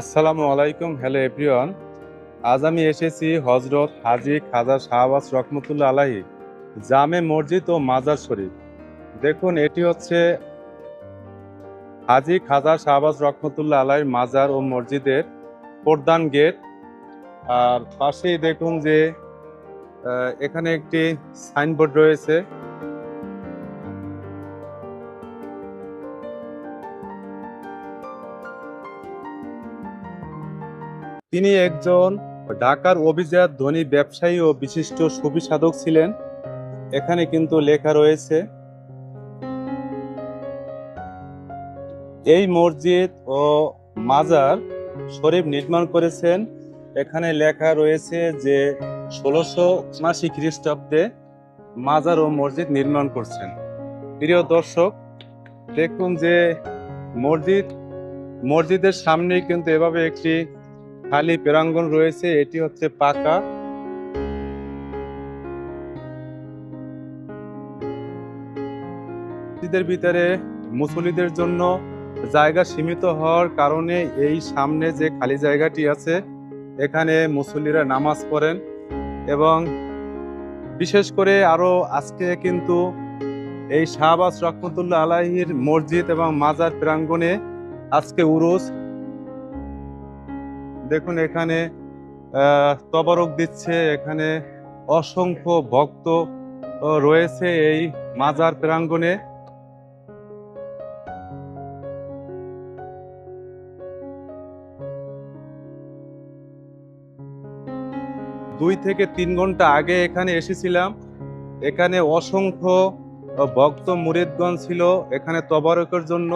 আসসালামু আলাইকুম, hello everyone. আজ আমি এসেছি হজরত হাজি খাজা শাহবাজ রহমতুল্লাহ আলাহি জামে মসজিদ ও মাজার শরীফ। দেখুন, এটি হচ্ছে হাজি খাজা শাহবাজ রহমতুল্লাহ আলাহির মাজার ও মসজিদের প্রধান গেট। আর পাশেই দেখুন যে এখানে একটি সাইনবোর্ড রয়েছে। তিনি একজন ঢাকার অভিজাত ধনী ব্যবসায়ী ও বিশিষ্ট সুবিসাধক ছিলেন। এখানে কিন্তু লেখা রয়েছে, এই মসজিদ ও মাজার শরীফ নির্মাণ করেছেন। এখানে লেখা রয়েছে যে, ষোলোশো উনাশি খ্রিস্টাব্দে মাজার ও মসজিদ নির্মাণ করছেন। প্রিয় দর্শক, দেখুন যে মসজিদ, মসজিদের সামনেই কিন্তু এভাবে একটি খালি প্রাঙ্গন রয়েছে, এটি হচ্ছে পাকা। মসজিদের ভিতরে মুসলিদের জন্য জায়গা সীমিত হওয়ার কারণে এই সামনে যে খালি জায়গাটি আছে, এখানে মুসল্লিরা নামাজ পড়েন এবং বিশেষ করে আরও আজকে কিন্তু এই শাহবাজ রহমতুল্লাহ আলাহির মসজিদ এবং মাজার প্রাঙ্গণে আজকে উরুস দেখুন এখানে তবারক দিচ্ছে, এখানে অসংখ্য ভক্ত রয়েছে এই মাজার প্রাঙ্গণে। দুই থেকে তিন ঘণ্টা আগে এখানে এসেছিলাম। এখানে অসংখ্য ভক্ত মুরিদগঞ্জ ছিল এখানে তবারকের জন্য,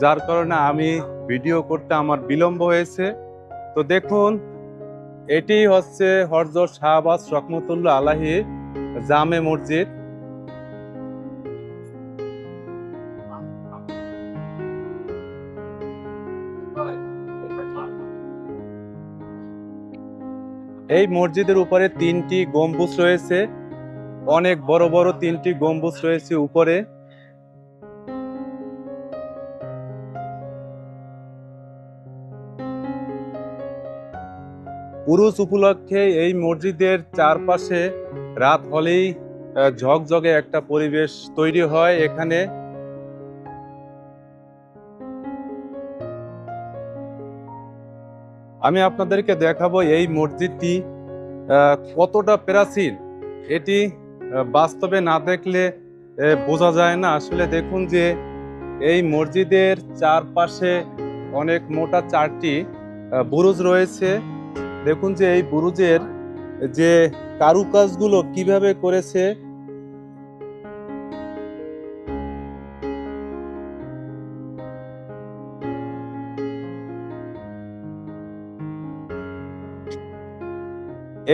যার কারণে আমি ভিডিও করতে আমার বিলম্ব হয়েছে। তো দেখুন, এটি হচ্ছে হরজত শাহবাজ রহমতুল্লাহ আলাহি জামে মসজিদ। এই মসজিদের উপরে তিনটি গম্বুজ রয়েছে। অনেক বড় বড় তিনটি গম্বুজ রয়েছে উপরে। উরুস উপলক্ষে এই মসজিদের চারপাশে রাত হলেই ঝকঝকে একটা পরিবেশ তৈরি হয় এখানে। আমি আপনাদেরকে দেখাবো এই মসজিদটি কতটা প্রাচীন। এটি বাস্তবে না দেখলে বোঝা যায় না। আসলে দেখুন যে, এই মসজিদের চারপাশে অনেক মোটা চারটি বুরুজ রয়েছে। দেখুন যে এই বুরুজের যে কারুকাজগুলো কীভাবে করেছে।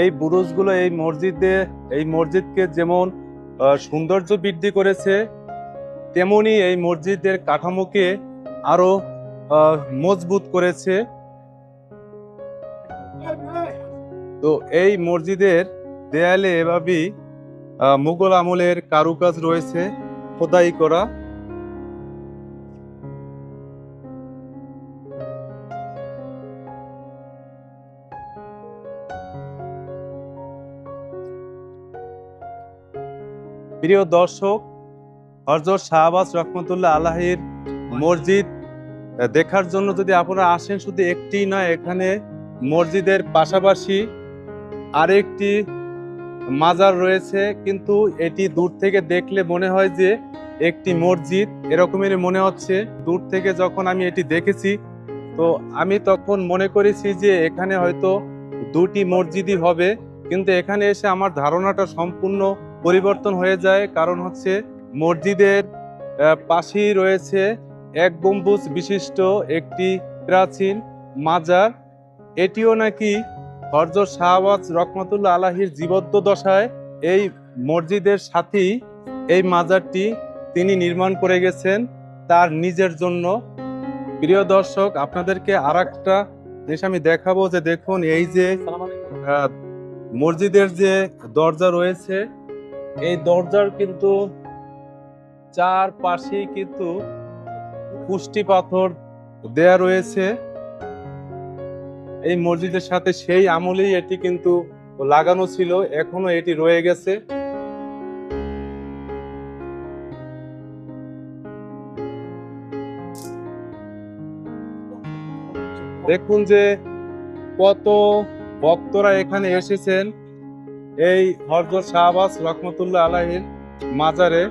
এই বুরুজগুলো এই মসজিদে, এই মসজিদকে যেমন সৌন্দর্য বৃদ্ধি করেছে, তেমনি এই মসজিদের কাঠামোকে আরও মজবুত করেছে। তো এই মসজিদের দেয়ালে এভাবেই মুঘল আমলের কারুকাজ রয়েছে, খোদাই করা। প্রিয় দর্শক হরজত শাহবাজ রহমতুল্লাহ আলাহির মসজিদ দেখার জন্য যদি আপনারা আসেন, শুধু একটি নয়, এখানে মসজিদের পাশাপাশি আরেকটি মাজার রয়েছে কিন্তু এটি দূর থেকে দেখলে মনে হয় যে একটি মসজিদ এরকমেরই মনে হচ্ছে। দূর থেকে যখন আমি এটি দেখেছি তো আমি তখন মনে করেছি যে এখানে হয়তো দুটি মসজিদই হবে কিন্তু এখানে এসে আমার ধারণাটা সম্পূর্ণ পরিবর্তন হয়ে যায়। কারণ হচ্ছে মসজিদের পাশেই রয়েছে এক গম্বুজ বিশিষ্ট একটি প্রাচীন মাজার। এটিও নাকি হরজত শাহবাজ রহমতুল্লাহ আলাহির জীবদ্দ দশায় এই মসজিদের সাথেই এই মাজারটি তিনি নির্মাণ করে গেছেন তার নিজের জন্য। প্রিয় দর্শক আপনাদেরকে আর একটা জিনিস আমি দেখাবো যে দেখুন এই যে মসজিদের যে দরজা রয়েছে এই দরজার কিন্তু চার পাশেই কিন্তু পুষ্টি পাথর দেয়া রয়েছে। এই মসজিদের সাথে সেই আমলেই এটি কিন্তু লাগানো ছিল, এখনও এটি রয়ে গেছে। দেখুন যে কত ভক্তরা এখানে এসেছেন এই হরজত শাহবাজ রহমতুল্লাহ আলাহির মাজারে।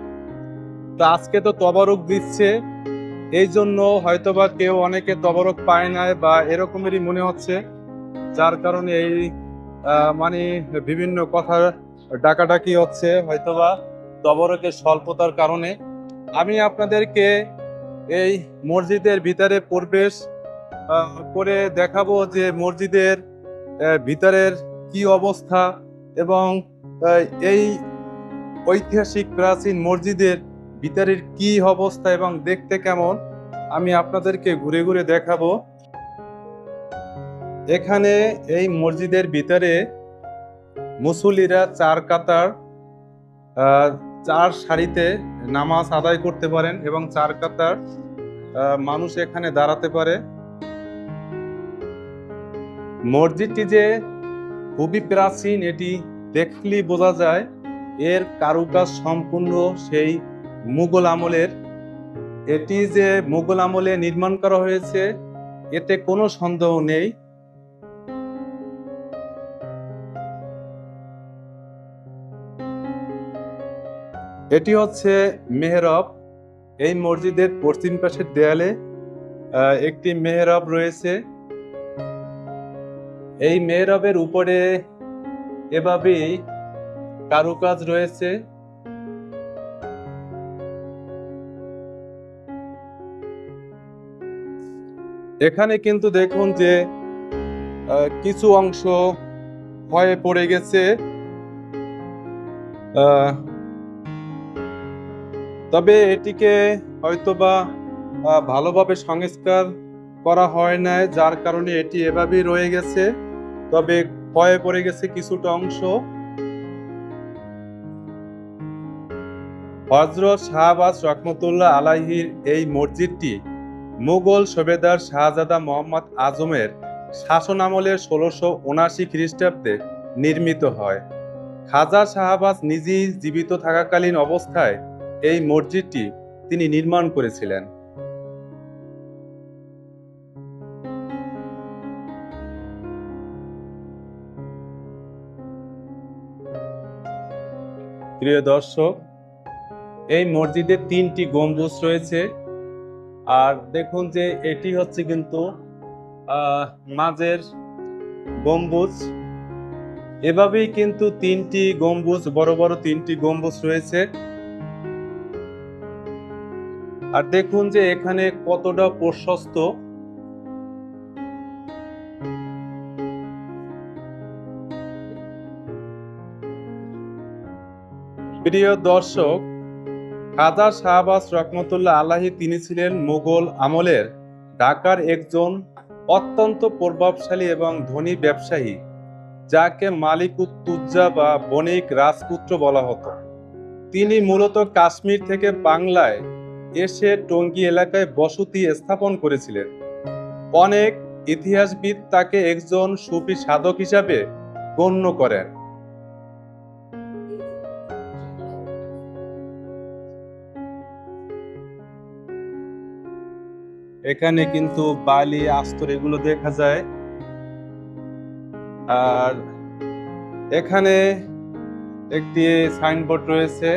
তো আজকে তো তবারক দিচ্ছে। এই জন্য হয়তোবা কেউ অনেকে তবারক পায় না বা এরকমেরই মনে হচ্ছে, যার কারণে এই মানে বিভিন্ন কথা ডাকাডাকি হচ্ছে হয়তোবা তবরকের স্বল্পতার কারণে। আমি আপনাদেরকে এই মসজিদের ভিতরে প্রবেশ করে দেখাবো যে মসজিদের ভিতরের কি অবস্থা এবং এই ঐতিহাসিক প্রাচীন মসজিদের ভিতরের কি অবস্থা এবং দেখতে কেমন, আমি আপনাদেরকে ঘুরে ঘুরে দেখাবো। এখানে এই মসজিদের ভিতরে মুসল্লিরা চার কাতার চার সারিতে নামাজ আদায় করতে পারেন এবং চার কাতার মানুষ এখানে দাঁড়াতে পারে। মসজিদটি যে খুবই প্রাচীন, এটি দেখলেই বোঝা যায়, এর কারুকাজ সম্পূর্ণ সেই মুঘল আমলের, এটি যে মুঘল আমলে নির্মাণ করা হয়েছে, এতে কোনো সন্দেহ নেই। এটি হচ্ছে মেহরব। এই মসজিদের পশ্চিম পাশের দেয়ালে একটি মেহরব রয়েছে। এই মেহরবের উপরে এভাবেই কারুকাজ রয়েছে। এখানে কিন্তু দেখুন যে কিছু অংশ হয়ে পড়ে গেছে। তবে এটিকে হয়তোবা ভালোভাবে সংস্কার করা হয় নাই, যার কারণে এটি এভাবেই রয়ে গেছে। তবে ক্ষয়ে পড়ে গেছে কিছুটা অংশ। হজরত শাহবাজ রহমতুল্লাহ আলাহির এই মসজিদটি মুঘল সুবেদার শাহজাদা মোহাম্মদ আজমের শাসন আমলের ষোলোশো উনাশি খ্রিস্টাব্দে নির্মিত হয়। খাজা শাহবাজ নিজেই জীবিত থাকাকালীন অবস্থায় এই মসজিদটি তিনি নির্মাণ করেছিলেন। প্রিয় দর্শক, এই মসজিদে তিনটি গম্বুজ রয়েছে। আর দেখুন যে এটি হচ্ছে কিন্তু মাঝের গম্বুজ। এভাবেই কিন্তু তিনটি গম্বুজ, বড় বড় তিনটি গম্বুজ রয়েছে। আর দেখুন যে এখানে কতটা প্রশস্ত। প্রিয় দর্শক খাজা শাহবাজ রহমতুল্লাহ আলাহি তিনি ছিলেন মুঘল আমলের ঢাকার একজন অত্যন্ত প্রভাবশালী এবং ধনী ব্যবসায়ী, যাকে মালিক উত্তুজ্জা বা বণিক রাজপুত্র বলা হতো। তিনি মূলত কাশ্মীর থেকে বাংলায় এসে টঙ্গী এলাকায় বসতি স্থাপন করেছিলেন। অনেক ইতিহাসবিদ তাকে একজন সুফি সাধক হিসাবে গণ্য করেন। এখানে কিন্তু বালি, আস্তর এগুলো দেখা যায়। আর এখানে একটি সাইনবোর্ড রয়েছে।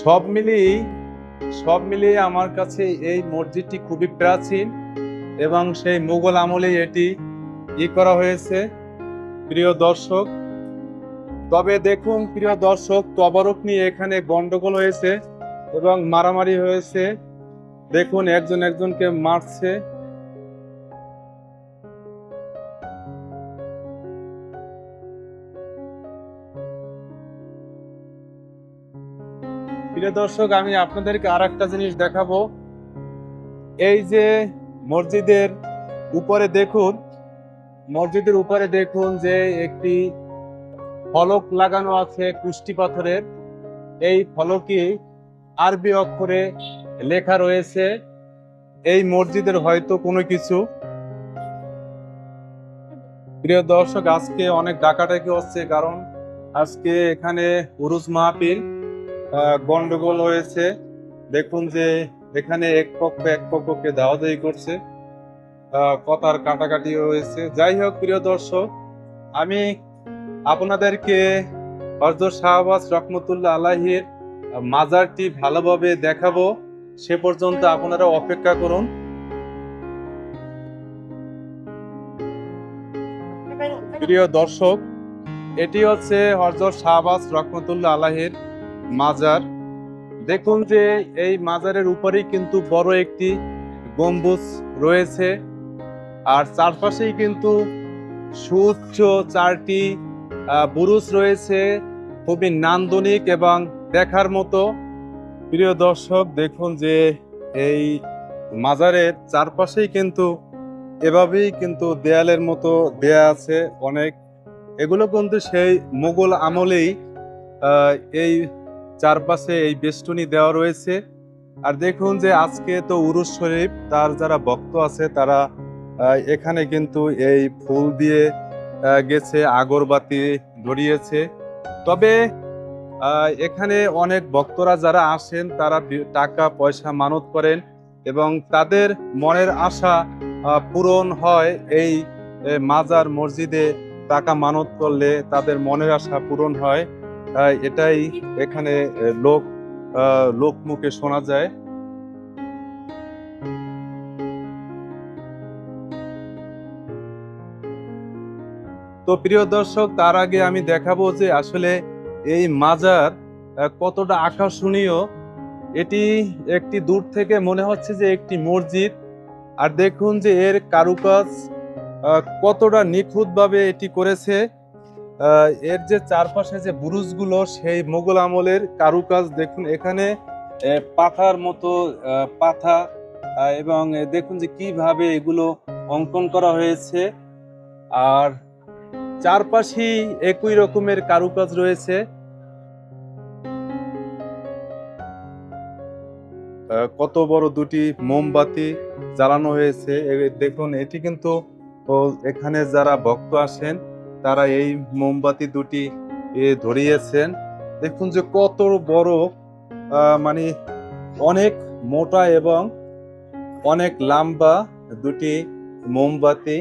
সব মিলিয়ে সব মিলিয়ে আমার কাছে এই মসজিদটি খুবই প্রাচীন এবং সেই মুঘল আমলে এটি ই করা হয়েছে। প্রিয় দর্শক তবে দেখুন, প্রিয় দর্শক, তবরক নিয়ে এখানে গন্ডগোল হয়েছে এবং মারামারি হয়েছে। দেখুন, একজন একজনকে মারছে। প্রিয় দর্শক, আমি আপনাদেরকে আর একটা জিনিস দেখাবো। এই যে মসজিদের উপরে দেখুন, মসজিদের উপরে দেখুন যে একটি ফলক লাগানো আছে কুষ্টি পাথরের। এই ফলকে আরবি অক্ষরে লেখা রয়েছে। এই মসজিদের হয়তো কোনো কিছু। প্রিয় দর্শক আজকে অনেক ডাকাডাকি হচ্ছে কারণ আজকে এখানে উরুজ আহ, গন্ডগোল হয়েছে। দেখুন যে এখানে এক পক্ষ এক পক্ষকে দাওয়াদাই করছে কথার কাটাকাটি হয়েছে। যাই হোক প্রিয় দর্শক আমি আপনাদেরকে হজরত শাহবাজ রহমতুল্লাহ আলাহির মাজারটি ভালোভাবে দেখাবো। সে পর্যন্ত আপনারা অপেক্ষা করুন। প্রিয় দর্শক, এটি হচ্ছে হজরত শাহবাজ রহমতুল্লাহ আলাহির মাজার। দেখুন যে এই মাজারের উপরেই কিন্তু বড় একটি গম্বুজ রয়েছে। আর চারপাশেই কিন্তু সুউচ্চ চারটি বুরুজ রয়েছে, খুবই নান্দনিক এবং দেখার মতো। প্রিয় দর্শক, দেখুন যে এই মাজারের চারপাশেই কিন্তু এভাবেই কিন্তু দেয়ালের মতো দেয়া আছে অনেক। এগুলো কিন্তু সেই মোগল আমলেই এই চারপাশে এই বেষ্টনী দেওয়া রয়েছে। আর দেখুন যে আজকে তো উরুস শরীফ, তার যারা ভক্ত আছে, তারা এখানে কিন্তু এই ফুল দিয়ে গেছে আগরবাতি ধরিয়েছে। তবে এখানে অনেক ভক্তরা যারা আসেন তারা টাকা পয়সা মানত করেন এবং তাদের মনের আশা পূরণ হয় এই মাজার মসজিদে টাকা মানত করলে তাদের মনের আশা পূরণ হয়। এটাই এখানে লোক আহ, লোক মুখে শোনা যায়। তো প্রিয় দর্শক, তার আগে আমি দেখাবো যে আসলে এই মাজার কতটা আকর্ষণীয়। এটি একটি দূর থেকে মনে হচ্ছে যে একটি মসজিদ। আর দেখুন যে এর কারুকাজ কতটা নিখুঁতভাবে এটি করেছে। এর যে চারপাশে যে বুরুজগুলো, সেই মোগল আমলের কারুকাজ দেখুন এখানে পাথার মতো পাথা এবং দেখুন যে কীভাবে এগুলো অঙ্কন করা হয়েছে। আর চারপাশেই একই রকমের কারুকাজ রয়েছে। কত বড় দুটি মোমবাতি জ্বালানো হয়েছে। দেখুন, এটি কিন্তু এখানে যারা ভক্ত আসেন, তারা এই মোমবাতি দুটি ধরিয়েছেন। দেখুন যে কত বড় মানে অনেক মোটা এবং অনেক লম্বা দুটি মোমবাতি।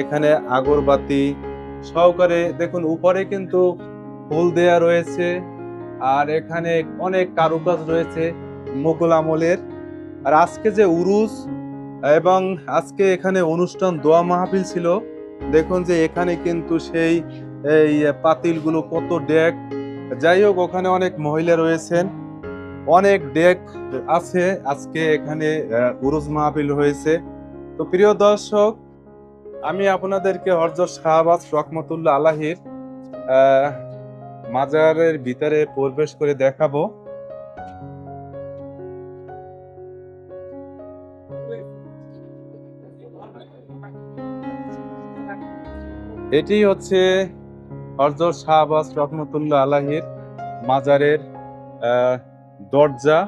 এখানে আগরবাতি সহকারে দেখুন, উপরে কিন্তু ফুল দেয়া রয়েছে আর এখানে অনেক কারুকাজ রয়েছে মোগল আমলের। আর আজকে যে উরুস এবং আজকে এখানে অনুষ্ঠান দোয়া মাহফিল ছিল, দেখুন যে এখানে কিন্তু সেই, এই পাতিলগুলো কত ডেক। যাই হোক, ওখানে অনেক মহিলা রয়েছেন, অনেক ডেক আছে আজকে এখানে উরুস মাহফিল হয়েছে। তো প্রিয় দর্শক আমি আপনাদেরকে হরজত শাহবাজ রহমতুল্লাহ আলাহির মাজারের ভিতরে প্রবেশ করে দেখাবো। এটি হচ্ছে হরজত শাহবাজ রহমতুল্লাহ আলাহির মাজারের দরজা।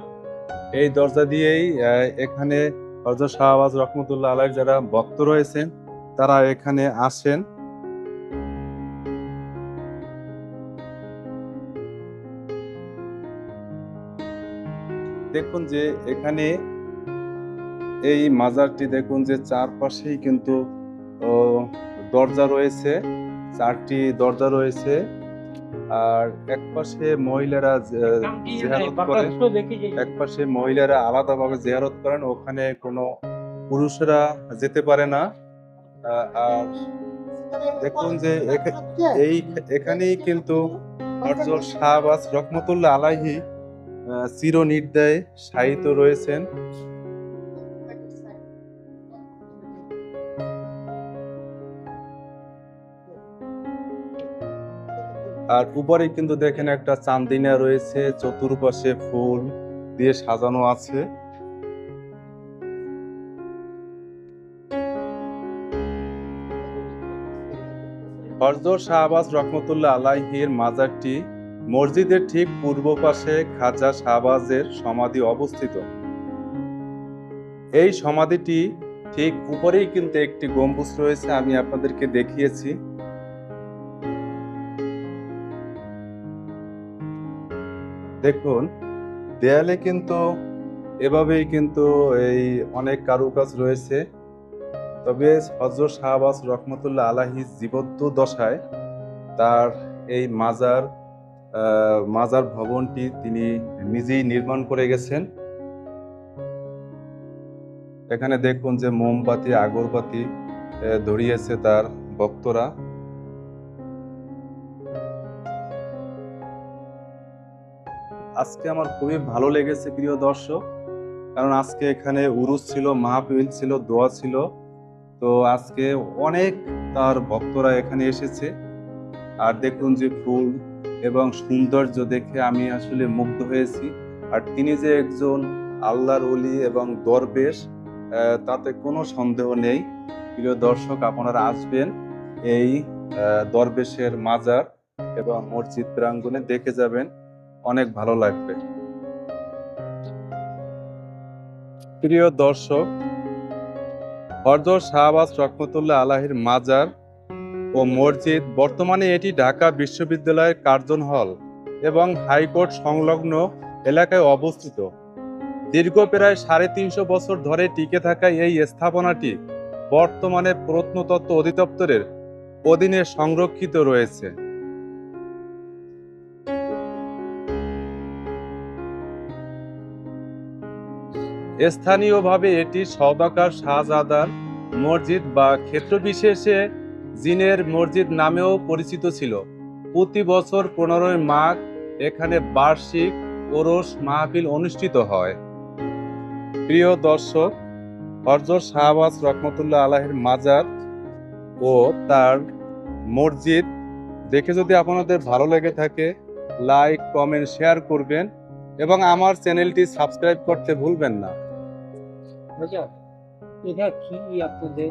এই দরজা দিয়েই এখানে হরজত শাহবাজ রহমতুল্লাহ আলাহির যারা ভক্ত রয়েছেন তারা এখানে আসেন। দেখুন যে এখানে এই মাজারটি দেখুন যে চারপাশেই কিন্তু দরজা রয়েছে চারটি দরজা রয়েছে। আর এক পাশে মহিলারা জিয়ারত করেন। এক পাশে মহিলারা আলাদাভাবে জেহারত করেন ওখানে কোনো পুরুষরা যেতে পারে না। আর দেখুন যে এই এখানেই কিন্তু হরজত শাহবাজ রহমতুল্লাহ আলাহি আহ, চির নির্দয় সাহিত্য রয়েছেন। আর উপরে কিন্তু দেখেন একটা চান্দিনা রয়েছে চতুর্পাশে ফুল দিয়ে সাজানো আছে। হরজত শাহবাজ রহমতুল্লাহ আলাইহির মাজারটি মসজিদের ঠিক পূর্ব পাশে খাজা শাহবাজের সমাধি অবস্থিত। এই সমাধিটি ঠিক উপরেই কিন্তু একটি গম্বুজ রয়েছে, আমি আপনাদেরকে দেখিয়েছি। দেখুন, দেয়ালে কিন্তু, এভাবেই কিন্তু এই অনেক কারুকাজ রয়েছে। তবে হজরত শাহবাজ রহমতুল্লাহ আলাহি জীবদ্দ দশায় তার এই মাজার মাজার ভবনটি তিনি নিজেই নির্মাণ করে গেছেন। এখানে দেখুন যে মোমবাতি, আগরবাতি ধরিয়েছে তার ভক্তরা। আজকে আমার খুবই ভালো লেগেছে প্রিয় দর্শক, কারণ আজকে এখানে উরুস ছিল, মাহফিল ছিল, দোয়া ছিল। তো আজকে অনেক তার ভক্তরা এখানে এসেছে। আর দেখুন যে ফুল এবং সৌন্দর্য দেখে আমি আসলে মুগ্ধ হয়েছি। আর তিনি যে একজন আল্লাহর অলি এবং দরবেশ তাতে কোনো সন্দেহ নেই। প্রিয় দর্শক, আপনারা আসবেন এই দরবেশের মাজার এবং মসজিদ প্রাঙ্গণে দেখে যাবেন। অনেক ভালো লাগবে। প্রিয় দর্শক হরজর শাহবাজ রহমতুল্লাহ আলাহির মাজার ও মসজিদ। বর্তমানে এটি ঢাকা বিশ্ববিদ্যালয়ের কার্জন হল এবং হাইকোর্ট সংলগ্ন এলাকায় অবস্থিত। দীর্ঘ প্রায় সাড়ে তিনশো বছর ধরে টিকে থাকা এই স্থাপনাটি বর্তমানে প্রত্নতত্ত্ব অধিদপ্তরের অধীনে সংরক্ষিত রয়েছে। স্থানীয়ভাবে এটি সদাকার শাহজাদার মসজিদ বা ক্ষেত্র বিশেষে জিনের মসজিদ নামেও পরিচিত ছিল। প্রতি বছর পনেরোই মাঘ এখানে বার্ষিক ওরস মাহফিল অনুষ্ঠিত হয়। প্রিয় দর্শক হরজত শাহবাজ রহমতুল্লাহ আলাহের মাজার ও তার মসজিদ দেখে যদি আপনাদের ভালো লেগে থাকে, লাইক, কমেন্ট, শেয়ার করবেন এবং আমার চ্যানেলটি সাবস্ক্রাইব করতে ভুলবেন না। এটা কি আপনাদের